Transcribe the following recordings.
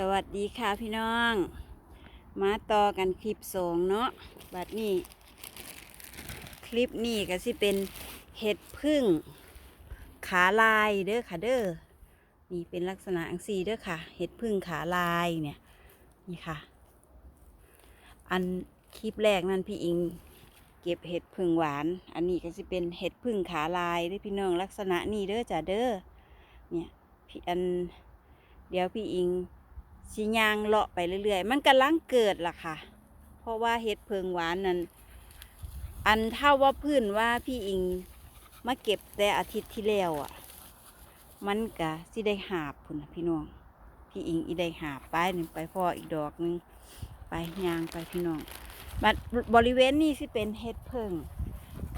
สวัสดีค่ะพี่น้อง มาต่อกันคลิปสองเนาะบัดนี้ คลิปนี้ก็สิเป็นเห็ดพึ่ง ขาลายเด้อค่ะเด้อนี่เป็นลักษณะอังสีเด้อค่ะ เห็ดพึ่งขาลายเนี่ยนี่ค่ะ อันคลิปแรกนั่นพี่อิงเก็บเห็ดพึ่งหวาน อันนี้ก็สิเป็นเห็ดพึ่งขาลายเด้อพี่น้องลักษณะนี้เด้อจ้ะเด้อเนี่ยพี่อันเดี๋ยวพี่อิง สิยางเลาะไปเรื่อยๆ มันกำลังเกิดล่ะค่ะ เพราะว่าเห็ดเพิงหวานนั้น อันเท่าว่าพื้นว่าพี่อิงมาเก็บแต่อาทิตย์ที่แล้วอะ มันกะสิได้หาบพุ่นพี่น้อง พี่อิงอีได้หาบไปหนึ่งไปพ่ออีกดอกหนึงไปยางไปพี่น้องบัดบริเวณนี้สิเป็นเห็ดเพิง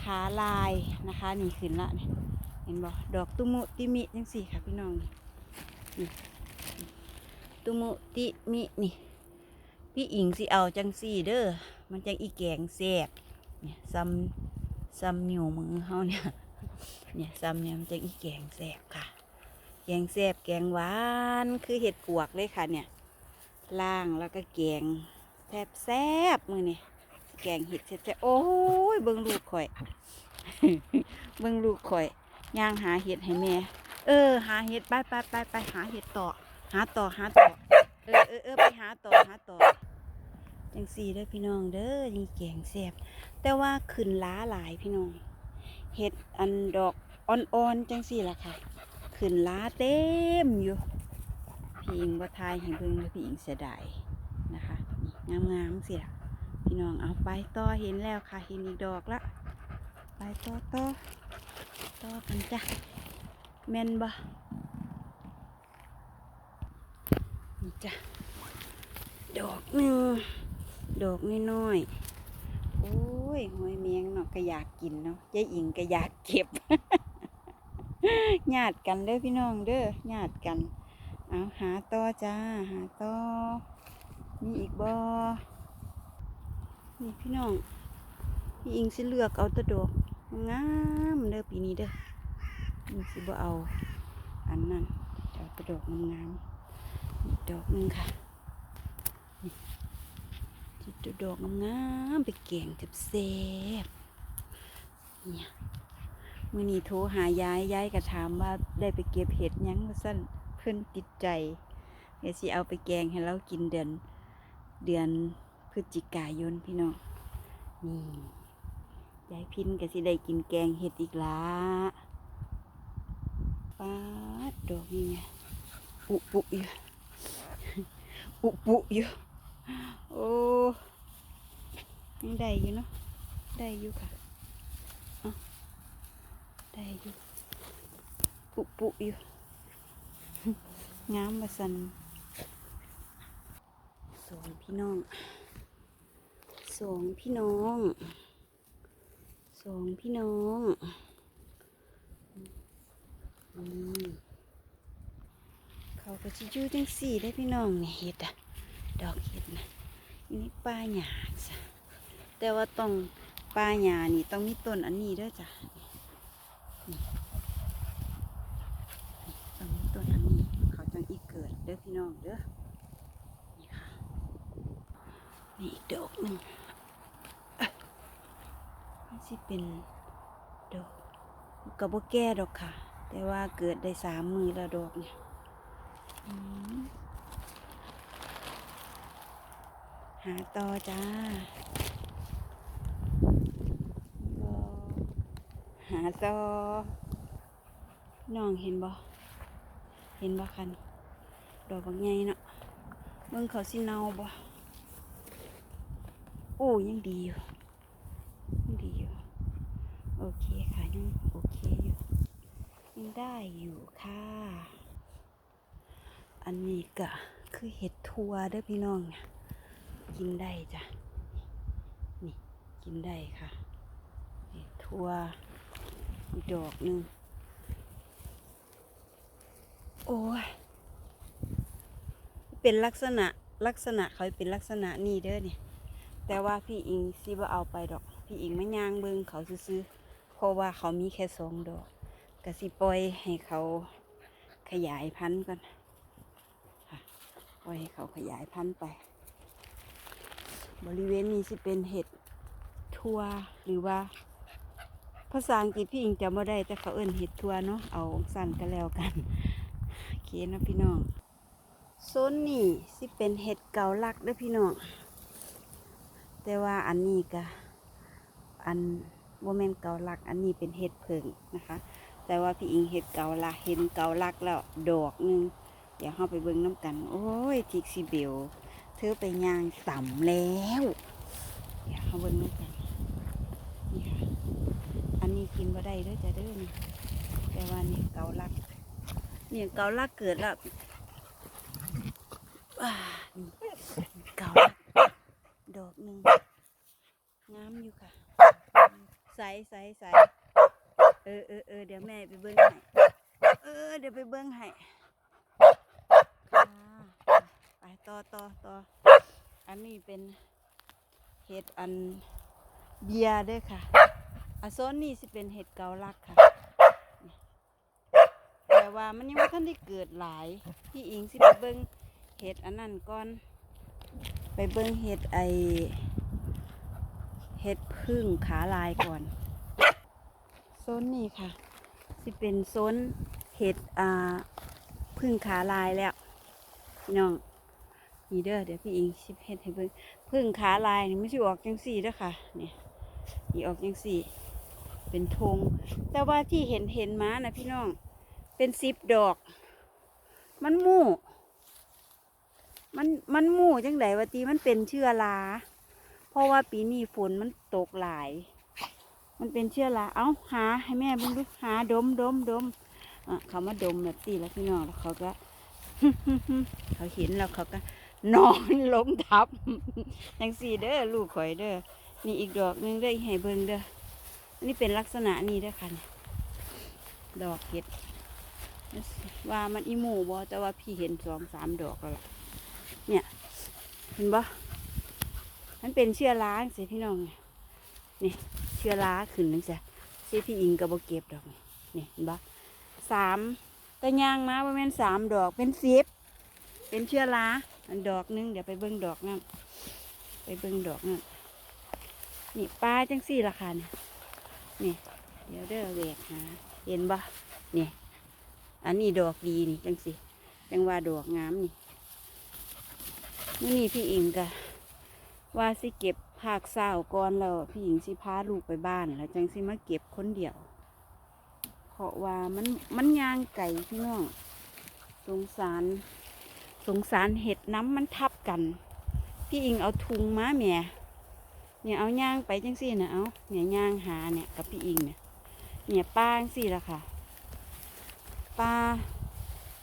ขาลายนะคะนี่ขึ้นละเห็นบ่ดอกตุมุติมิจังสี่ค่ะพี่น้องนี่ ตุมุติมินี่ พี่อิงสิเอาจังสี่เด้อมันจังอีแกงแซบเนี่ยซ้ำซ้ำนิ้วมือเฮาเนี่ยเนี่ยซ้ำเนี่ยมันจังอีแกงแซบค่ะ แกงแซบแกงหวานคือเห็ดปวกเลยค่ะเนี่ยล่างแล้วก็แกงแซบแซบมือนี่แกงเห็ดแซ่บโอ้ยเบิ่งลูกข่อยเบิ่งลูกข่อยย่างหาเห็ดให้แม่ เออ หาเห็ดไปไปไปไปหาเห็ดต่อ หาต่อหาต่อเออเออเออไปหาต่อหาต่อจังสี่เด้อพี่น้องเด้อนี่แกงแซ่บแต่ว่าขึ้นล้าหลายพี่น้องเห็ดอันดอกอ่อนๆจังสี่ล่ะค่ะ ขึ้นล้าเต็มอยู่พี่อิงบ่ทายให้เบิ่งเลยพี่อิงเสียดายนะคะงามๆเสียพี่น้องเอาไปต่อเห็นแล้วค่ะเห็นอีกดอกละไปต่อต่อต่อกันจ้ะแม่นบ่ นี่จ้ะดอกหนึ่งดอกน้อยๆโอ้ยหอยแมงเนาะก็อยากกินเนาะยายอิงก็อยากเก็บญาติกันเด้อพี่น้องเด้อญาติกันเอาหาต่อจ้าหาต่อมีอีกบ่นี่พี่น้องพี่อิงสิเลือกเอาตะดอกงามเด้อปีนี้เด้อนี่สิบ่เอา อันนั้นเอาตะดอกงาม ดอกหนึงค่ะจิตดอกงามๆไปแกงจับเซบๆเนี่ยมื่อนี้โทรหายายยายก็ถามว่าได้ไปเก็บเห็ดยังว่าสั้นเพิ่อนติดใจเดี๋ยวสิเอาไปแกงให้เรากินเดือนเดือนพฤศจิกายนพี่น้องนี่ยายพินก็สิได้กินแกงเห็ดอีกละป้าดอกนี่ไงปุปุอยู่ ปุปุอยู่โอ้ยังได้อยู่เนาะได้อยู่ค่ะได้อยู่ปุปุอยู่งามมาสันสองพี่น้องสองพี่น้องสองพี่น้องอืม ก็จะอยู่จังสี่ได้พี่น้องเนี่ยเห็ดอะดอกเห็ดนะอันนี้ป้าหยาจ้ะแต่ว่าต้องป้าหยานี่ต้องมีต้นอันนี้ด้วยจ้ะนี่ต้องมีต้นอันนี้เขาจังอีกเกิดเด้อพี่น้องเด้อนี่ค่ะนี่อีกดอกหนึ่งอะนี่สิเป็นดอกกระบอกแก่ดอกค่ะ แต่ว่าเกิดได้สามมือล้วดอกเนี่ย หาต่อจ้าหาต่อน้องเห็นบ่เห็นบ่คันดอกบางใหญ่เนาะเบิ่งเขาสิเนาบ่โอ้ยังดีอยู่ยังดีอยู่ โอเคค่ะยังโอเคอยู่ยังได้อยู่ค่ะ อันนี้ก็คือเห็ดทัวเด้อพี่น้องเนี่ยกินได้จ้ะ นี่กินได้ค่ะ เห็ดทัวอีกดอกหนึ่งโอ้ย เป็นลักษณะลักษณะเขาเป็นลักษณะนี้เด้อเนี่ยแต่ว่าพี่อิงสิบ่เอาไปดอก พี่อิงไม่ย่างเบิงเขาซื้อเพราะว่าเขามีแค่สองดอกกะสิปล่อยให้เขาขยายพันธุ์ก่อน ปล่อยให้เขาขยายพันธุ์ไป บริเวณนี้สิเป็นเห็ดทัวหรือว่า ภาษาอังกฤษพี่อิงจำไม่ได้แต่เขาเอิ้นเห็ดทัวเนาะเอาสั้นก็แล้วกันโอเคนะพี่น้องโซนนี้สิเป็นเห็ดเกาลักเด้อพี่น้องแต่ว่าอันนี้ก็อันโมเมนเกาลัก อันนี้เป็นเห็ดเพิงนะคะ แต่ว่าพี่อิงเห็ดเกาลักเห็นเกาลักแล้วดอกหนึง เดี๋ยวเข้าไปเบิ่งน้ำกัน โอ้ยทิกซีเบลเธอไปย่างต่ำแล้ว เดี๋ยวเข้าเบิ่งน้ำกันนี่ค่ะอันนี้กินบ่ได้เด้อจะเด้อนี่แต่ว่านี่เกาลักเนี่ยเกาลักเกิดล้วอ่าเกาดอกหนึ่งงามอยู่ค่ะใสใสใสเออเออเออเดี๋ยวแม่ไปเบิ้งให้เออเดี๋ยวไปเบิ้งให้ ต่อต่อต่ออันนี้เป็นเห็ดอันเบียร์ด้อค่ะอโซนนี่สิเป็นเห็ดเกาลักค่ะ แต่ว่ามันยังไม่ทันได้เกิดหลาย พี่อิงสิไปเบิ้งเห็ดอันนั้นก่อน ไปเบิ้งเห็ดไอเห็ดพึ่งขาลายก่อน โซนนี้ค่ะสิเป็นโซนเห็ดอ่าพึ่งขาลายแล้วน้อง นี่เด้อเดี๋ยวพี่อิงชิบเห็ดให้เบิ้งพึ่งขาลายนี่ไม่ใช่ออกจังสี่เด้อค่ะเนี่ยนี่ออกยังสี่ เป็นธงแต่ว่าที่เห็นเห็นมานะพี่น้อง เป็นสิบดอก มันมู่มันมันมู่จังไดวะตีมันเป็นเชื้อราเพราะว่าปีนี้ฝนมันตกหลาย มันเป็นเชื้อราเอาหาให้แม่บิ่งดูหาดมดมดมอะเขามาดมแบบตีแล้วพี่น้องแล้วเขาก็เขาเห็นแล้วเขาก็ นอนล้มทับจังสี่เด้อลูกข่อยเด้อนี่อีกดอกหนึงได้ให้เบิ่งเด้อนนี้เป็นลักษณะนี้เด้อค่ะเนี่ยดอกเห็ดว่ามันอีหมูบ่แต่ว่าพี่เห็นสองสามดอกแล้วล่ะเนี่ยเห็นบ่มันเป็นเชื้อราสิพี่น้องนี่เชื้อราขึ้นนึงจ้ะสิพี่อิงกับบ่เก็บดอกนี่นี่เห็นบ่สามแต่ยางมาประมาณสามดอกเป็นสิบเป็นเชื้อรา อันดอกหนึงเดี๋ยวไปเบิ่งดอกนั่นไปเบิ่งดอกนั่นนี่ปลาจังสี่ราคาเนี่ยนี่ เดี๋ยวเด้อแหวกหาเห็นบ่นี่อันนี้ดอกดีนี่จังสิจังว่าดอกงามนี่มื่นี้พี่อิงกะว่าสิเก็บผักสาวก่อนแล้วพี่อิงสิพาลูกไปบ้านแล้วจังสิมาเก็บคนเดียวเพราะว่ามันมันยางไก่พี่น้องสงสาร สงสารเห็ดน้ำมันทับกัน พี่อิงเอาทุงมาแหม่เนี่ยเอาย่างไปจังสี่นะเอาเนี่ยย่างหาเนี่ยกับพี่อิงเนี่ยเนี่ยป้าจังสี่ละค่ะปลา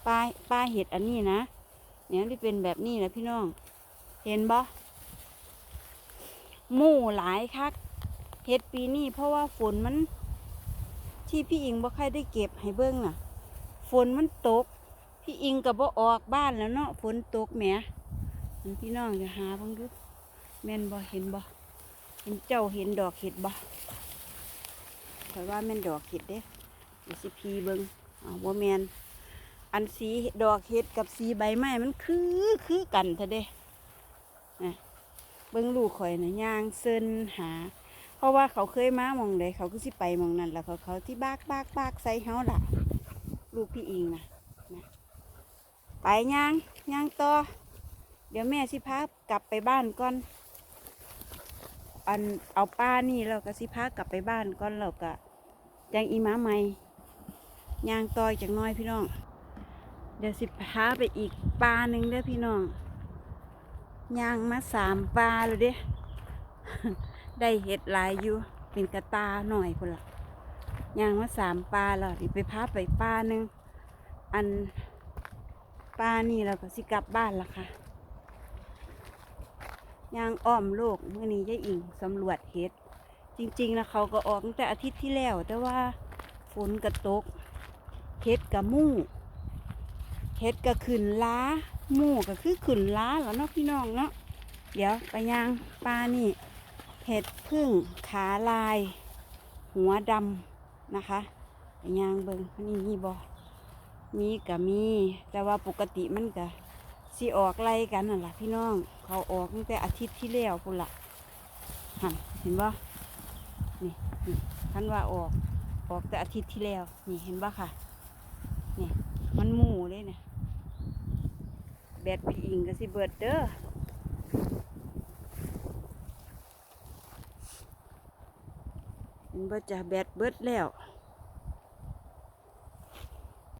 ปลาปลาเห็ดอันนี้นะเนี่ยที่เป็นแบบนี้นะพี่น้อง เห็นบ่หมู่หลายคักเห็ดปีนี้เพราะว่าฝนมัน ที่พี่อิงบ่ค่อยได้เก็บให้เบิ้งน่ะ ฝนมันตก พี่อิงกับบ่ออกบ้านแล้วเนาะฝนตกแหมพี่น้องจะหาเบ้างดูแม่นบ่เห็นบ่เห็นเจ้าเห็นดอกเห็ดบ่ข่อยว่าแม่นดอกเห็ดเด้เดี๋ยวสิพีเบิงอ้าบ่แมนอันสีดอกเห็ดกับสีใบไม้มันคือคือกันเถอะเด้นะเบิ่งลูกข่อยนะย่างเซินหา เพราะว่าเขาเคยมามองใดเขาก็สิไปมองนั้นแล้วเขาเขาที่บากบากบากใส่เฮาล่ะ ลูกพี่อิงนะนะ ไปย่างย่างต่อ เดี๋ยวแม่สิพากลับไปบ้านก่อน อันเอาป้านี่เราก็สิพากลับไปบ้านก่อนเราก็จังอีหมาใหม่ย่างต่อยจังน้อยพี่น้อง เดี๋ยวสิพาไปอีกปลาหนึ่งเด้อพี่น้องย่างมาสามปลาเลยเด้ได้เห็ดลายอยู่เป็นกระตาหน่อยคนละย่างมาสามปลาแล้วดิไปพาไปปลาหนึ่งอัน ปลานี่เราก็สิกลับบ้านละค่ะยางอ้อมโลกเมื่อนี้ยายอิงสำรวจเห็ด จริงๆนะเขาก็ออกตั้งแต่อาทิตย์ที่แล้ว แต่ว่าฝนกระตกเห็ดกระมู่เห็ดกระขึ้นล้าหมู่ก็คือขึ้นล้าแล้วเนาะพี่น้องเนาะเดี๋ยวไปยางปลานี่เห็ดพึ่งขาลาย หัวดำนะคะไปยางเบิงนี่มีบอ มีกับมี แต่ว่าปกติมันก็สิออกไล่กันนั่นล่ะพี่น้อง เขาออกตั้งแต่อาทิตย์ที่แล้วพุ่นละหันเห็นบ่นี่นี่ท่านว่าออก ออกแต่อาทิตย์ที่แล้ว นี่เห็นบ่ค่ะ นี่ มันหมู่เลยเนี่ยแบตพี่อิงก็สิเบิดเด้อเห็นบ่จ้ะแบตเบิดแล้ว